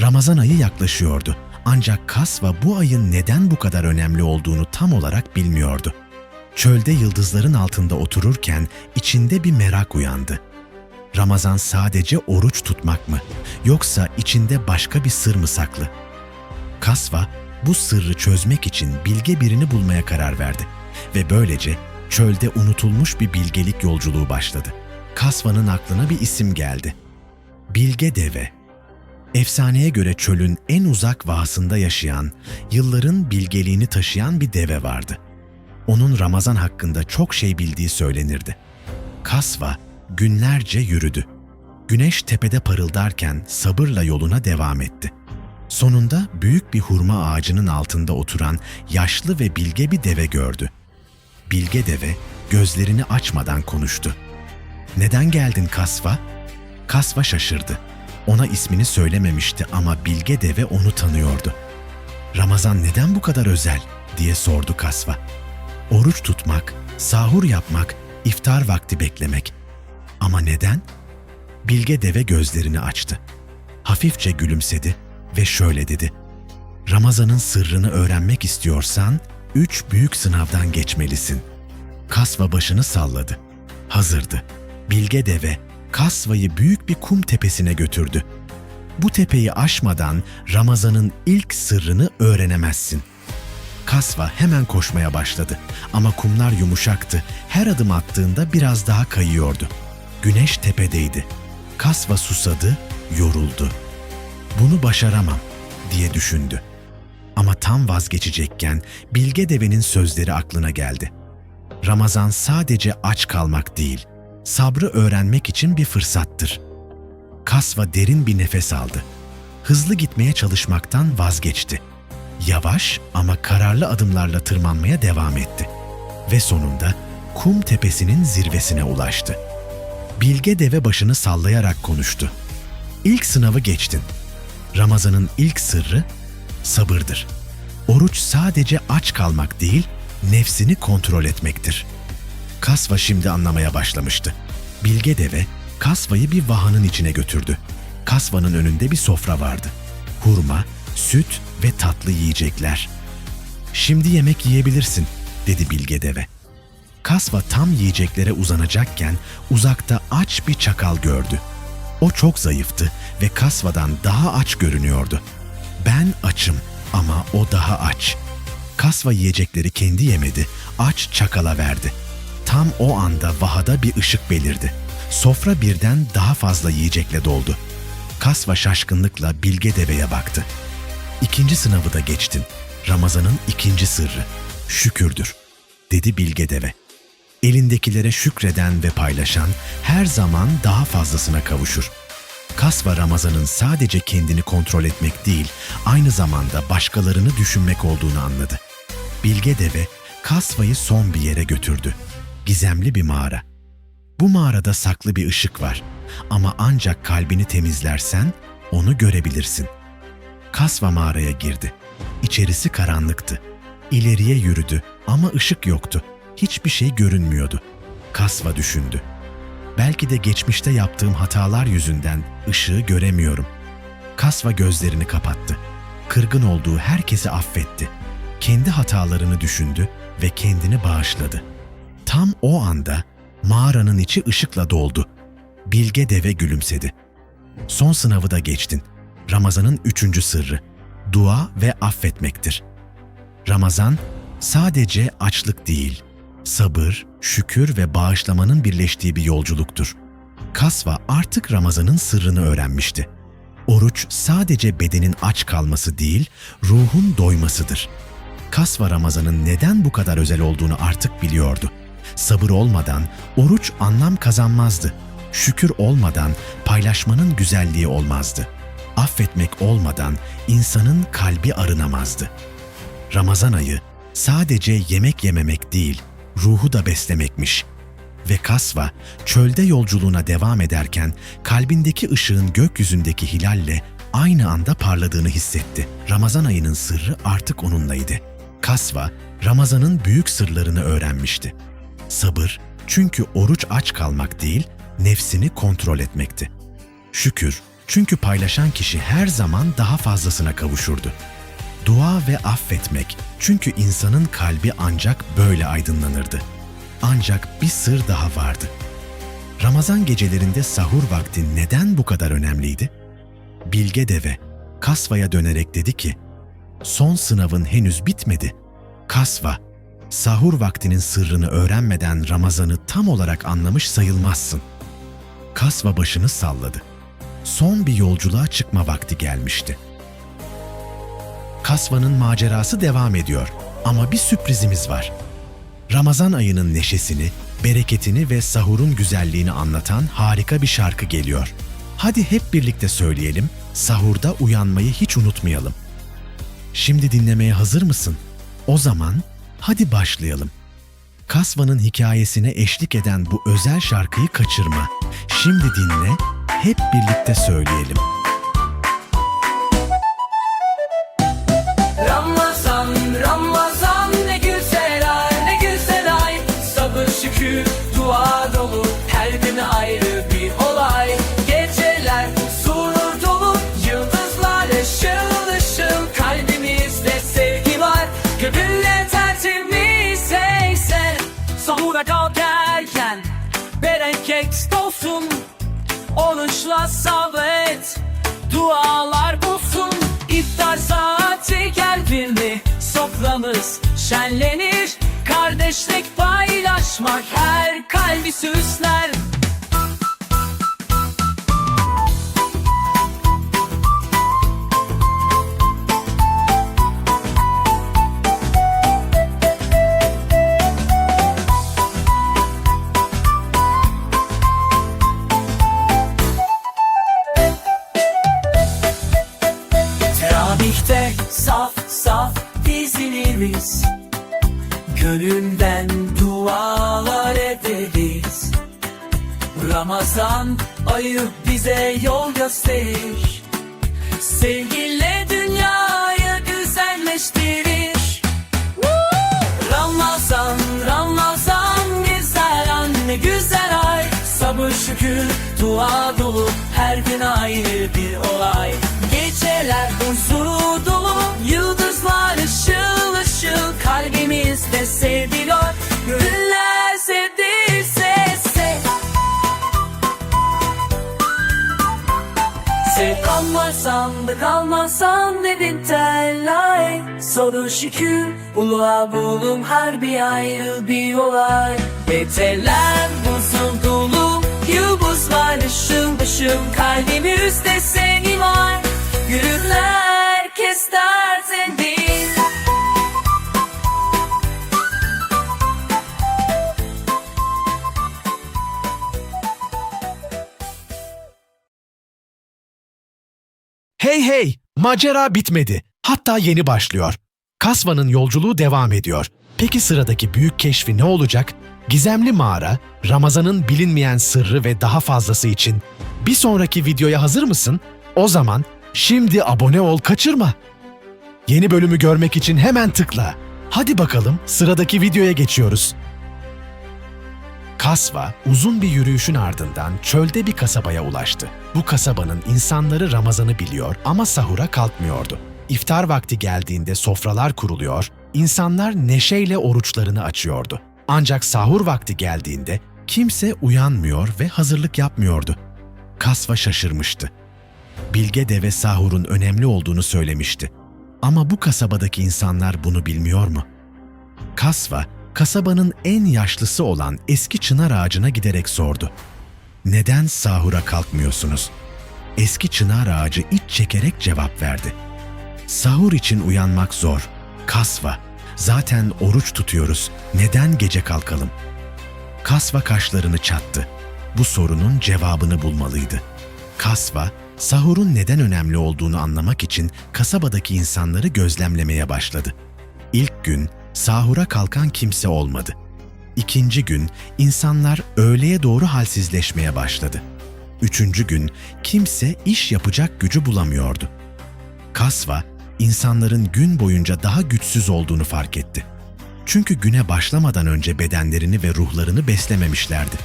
Ramazan ayı yaklaşıyordu. Ancak Kasva bu ayın neden bu kadar önemli olduğunu tam olarak bilmiyordu. Çölde yıldızların altında otururken içinde bir merak uyandı. Ramazan sadece oruç tutmak mı yoksa içinde başka bir sır mı saklı? Kasva bu sırrı çözmek için bilge birini bulmaya karar verdi ve böylece çölde unutulmuş bir bilgelik yolculuğu başladı. Kasva'nın aklına bir isim geldi. Bilge Deve. Efsaneye göre çölün en uzak vahasında yaşayan, yılların bilgeliğini taşıyan bir deve vardı. Onun Ramazan hakkında çok şey bildiği söylenirdi. Kasva günlerce yürüdü. Güneş tepede parıldarken sabırla yoluna devam etti. Sonunda büyük bir hurma ağacının altında oturan yaşlı ve bilge bir deve gördü. Bilge deve gözlerini açmadan konuştu. Neden geldin Kasva? Kasva şaşırdı. Ona ismini söylememişti ama Bilge deve onu tanıyordu. Ramazan neden bu kadar özel diye sordu Kasva. Oruç tutmak, sahur yapmak, iftar vakti beklemek. Ama neden? Bilge deve gözlerini açtı. Hafifçe gülümsedi ve şöyle dedi. Ramazan'ın sırrını öğrenmek istiyorsan üç büyük sınavdan geçmelisin. Kasva başını salladı. Hazırdı. Bilge deve Kasva'yı büyük bir kum tepesine götürdü. Bu tepeyi aşmadan Ramazan'ın ilk sırrını öğrenemezsin. Kasva hemen koşmaya başladı ama kumlar yumuşaktı. Her adım attığında biraz daha kayıyordu. Güneş tepedeydi. Kasva susadı, yoruldu. Bunu başaramam diye düşündü. Ama tam vazgeçecekken Bilge Deve'nin sözleri aklına geldi. Ramazan sadece aç kalmak değil, sabrı öğrenmek için bir fırsattır. Kasva derin bir nefes aldı. Hızlı gitmeye çalışmaktan vazgeçti. Yavaş ama kararlı adımlarla tırmanmaya devam etti. Ve sonunda kum tepesinin zirvesine ulaştı. Bilge deve başını sallayarak konuştu. İlk sınavı geçtin. Ramazan'ın ilk sırrı sabırdır. Oruç sadece aç kalmak değil, nefsini kontrol etmektir. Kasva şimdi anlamaya başlamıştı. Bilge deve Kasva'yı bir vahanın içine götürdü. Kasva'nın önünde bir sofra vardı. Hurma, süt ve tatlı yiyecekler. Şimdi yemek yiyebilirsin, dedi Bilge deve. Kasva tam yiyeceklere uzanacakken uzakta aç bir çakal gördü. O çok zayıftı ve Kasva'dan daha aç görünüyordu. Ben açım ama o daha aç. Kasva yiyecekleri kendi yemedi, aç çakala verdi. Tam o anda vahada bir ışık belirdi. Sofra birden daha fazla yiyecekle doldu. Kasva şaşkınlıkla Bilge Deve'ye baktı. İkinci sınavı da geçtin. Ramazan'ın ikinci sırrı. Şükürdür, dedi Bilge Deve. Elindekilere şükreden ve paylaşan her zaman daha fazlasına kavuşur. Kasva Ramazan'ın sadece kendini kontrol etmek değil, aynı zamanda başkalarını düşünmek olduğunu anladı. Bilge Deve, Kasva'yı son bir yere götürdü. Gizemli bir mağara. Bu mağarada saklı bir ışık var ama ancak kalbini temizlersen onu görebilirsin. Kasva mağaraya girdi. İçerisi karanlıktı. İleriye yürüdü ama ışık yoktu. Hiçbir şey görünmüyordu. Kasva düşündü. Belki de geçmişte yaptığım hatalar yüzünden ışığı göremiyorum. Kasva gözlerini kapattı. Kırgın olduğu herkesi affetti. Kendi hatalarını düşündü ve kendini bağışladı. Tam o anda mağaranın içi ışıkla doldu. Bilge deve gülümsedi. Son sınavı da geçtin. Ramazan'ın üçüncü sırrı. Dua ve affetmektir. Ramazan sadece açlık değil, sabır, şükür ve bağışlamanın birleştiği bir yolculuktur. Kasva artık Ramazan'ın sırrını öğrenmişti. Oruç sadece bedenin aç kalması değil, ruhun doymasıdır. Kasva Ramazan'ın neden bu kadar özel olduğunu artık biliyordu. Sabır olmadan oruç anlam kazanmazdı. Şükür olmadan paylaşmanın güzelliği olmazdı. Affetmek olmadan insanın kalbi arınamazdı. Ramazan ayı sadece yemek yememek değil, ruhu da beslemekmiş. Ve Kasva çölde yolculuğuna devam ederken kalbindeki ışığın gökyüzündeki hilalle aynı anda parladığını hissetti. Ramazan ayının sırrı artık onunlaydı. Kasva, Ramazan'ın büyük sırlarını öğrenmişti. Sabır, çünkü oruç aç kalmak değil, nefsini kontrol etmekti. Şükür, Çünkü paylaşan kişi her zaman daha fazlasına kavuşurdu. Dua ve affetmek çünkü insanın kalbi ancak böyle aydınlanırdı. Ancak bir sır daha vardı. Ramazan gecelerinde sahur vakti neden bu kadar önemliydi? Bilge Deve, Kasva'ya dönerek dedi ki, Son sınavın henüz bitmedi. Kasva, sahur vaktinin sırrını öğrenmeden Ramazan'ı tam olarak anlamış sayılmazsın. Kasva başını salladı. Son bir yolculuğa çıkma vakti gelmişti. Kasva'nın macerası devam ediyor ama bir sürprizimiz var. Ramazan ayının neşesini, bereketini ve sahurun güzelliğini anlatan harika bir şarkı geliyor. Hadi hep birlikte söyleyelim, sahurda uyanmayı hiç unutmayalım. Şimdi dinlemeye hazır mısın? O zaman hadi başlayalım. Kasva'nın hikayesine eşlik eden bu özel şarkıyı kaçırma. Şimdi dinle, hep birlikte söyleyelim. Oruçla sabret. Dualar bulsun. İftar saati geldiğinde Soframız şenlenir. Kardeşlik paylaşmak. Her kalbi süsler Teravihte saf saf diziliriz Gönülden dualar ederiz. Ramazan ayı bize yol gösterir. Sevgiyle dünyayı güzelleştirir. Ramazan, Ramazan güzel anne güzel ay. Sabır şükür dua dolu her gün ayrı bir olay Geceler huzuru dolu yıldızlar ışıl ışıl Kalbimizde seviliyor. Gönüller sevdiyse sev Sev kalmazsan da kalmazsan dedin tellay Soru şükür uluğa bulum her bir ayrı bir olay Beteler buzul dolu Yıldızlar ışıl ışıl Kalbimizde seni var Gülümler kester seni Hey hey! Macera bitmedi. Hatta yeni başlıyor. Kasva'nın yolculuğu devam ediyor. Peki sıradaki büyük keşfi ne olacak? Gizemli mağara, Ramazan'ın bilinmeyen sırrı ve daha fazlası için bir sonraki videoya hazır mısın? O zaman şimdi abone ol kaçırma. Yeni bölümü görmek için hemen tıkla. Hadi bakalım sıradaki videoya geçiyoruz. Kasva uzun bir yürüyüşün ardından çölde bir kasabaya ulaştı. Bu kasabanın insanları Ramazan'ı biliyor ama sahura kalkmıyordu. İftar vakti geldiğinde sofralar kuruluyor, insanlar neşeyle oruçlarını açıyordu. Ancak sahur vakti geldiğinde kimse uyanmıyor ve hazırlık yapmıyordu. Kasva şaşırmıştı. Bilge deve sahurun önemli olduğunu söylemişti. Ama bu kasabadaki insanlar bunu bilmiyor mu? Kasva, kasabanın en yaşlısı olan eski çınar ağacına giderek sordu. Neden sahura kalkmıyorsunuz? Eski çınar ağacı iç çekerek cevap verdi. Sahur için uyanmak zor. Kasva, zaten oruç tutuyoruz. Neden gece kalkalım? Kasva kaşlarını çattı. Bu sorunun cevabını bulmalıydı. Kasva, sahurun neden önemli olduğunu anlamak için kasabadaki insanları gözlemlemeye başladı. İlk gün sahura kalkan kimse olmadı. İkinci gün insanlar öğleye doğru halsizleşmeye başladı. Üçüncü gün kimse iş yapacak gücü bulamıyordu. Kasva, insanların gün boyunca daha güçsüz olduğunu fark etti. Çünkü güne başlamadan önce bedenlerini ve ruhlarını beslememişlerdi.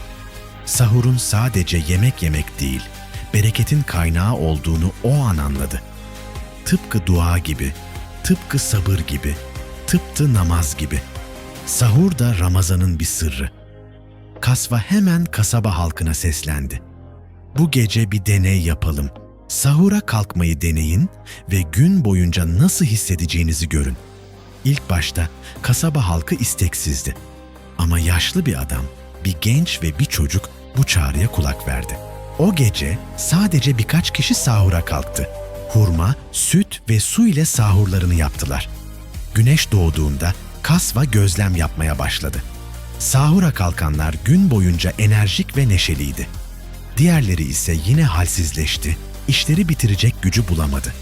Sahurun sadece yemek yemek değil, bereketin kaynağı olduğunu o an anladı. Tıpkı dua gibi, tıpkı sabır gibi, tıpkı namaz gibi. Sahur da Ramazan'ın bir sırrı. Kasva hemen kasaba halkına seslendi. Bu gece bir deney yapalım. Sahura kalkmayı deneyin ve gün boyunca nasıl hissedeceğinizi görün. İlk başta kasaba halkı isteksizdi. Ama yaşlı bir adam, bir genç ve bir çocuk bu çağrıya kulak verdi. O gece sadece birkaç kişi sahura kalktı. Hurma, süt ve su ile sahurlarını yaptılar. Güneş doğduğunda kasva gözlem yapmaya başladı. Sahura kalkanlar gün boyunca enerjik ve neşeliydi. Diğerleri ise yine halsizleşti, işleri bitirecek gücü bulamadı.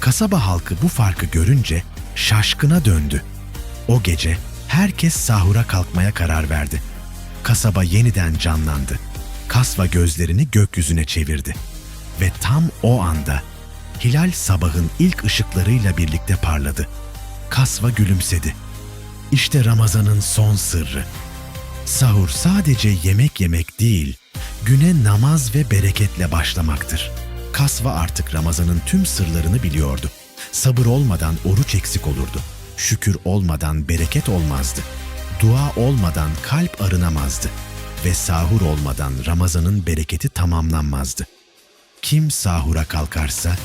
Kasaba halkı bu farkı görünce şaşkına döndü. O gece herkes sahura kalkmaya karar verdi. Kasaba yeniden canlandı. Kasva gözlerini gökyüzüne çevirdi. Ve tam o anda hilal sabahın ilk ışıklarıyla birlikte parladı. Kasva gülümsedi. İşte Ramazan'ın son sırrı. Sahur sadece yemek yemek değil, güne namaz ve bereketle başlamaktır. Kasva artık Ramazan'ın tüm sırlarını biliyordu. Sabır olmadan oruç eksik olurdu. Şükür olmadan bereket olmazdı. Dua olmadan kalp arınamazdı. Ve sahur olmadan Ramazan'ın bereketi tamamlanmazdı. Kim sahura kalkarsa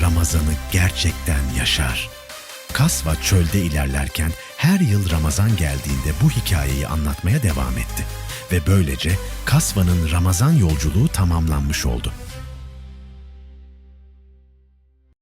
Ramazan'ı gerçekten yaşar. Kasva çölde ilerlerken her yıl Ramazan geldiğinde bu hikayeyi anlatmaya devam etti. Ve böylece Kasva'nın Ramazan yolculuğu tamamlanmış oldu.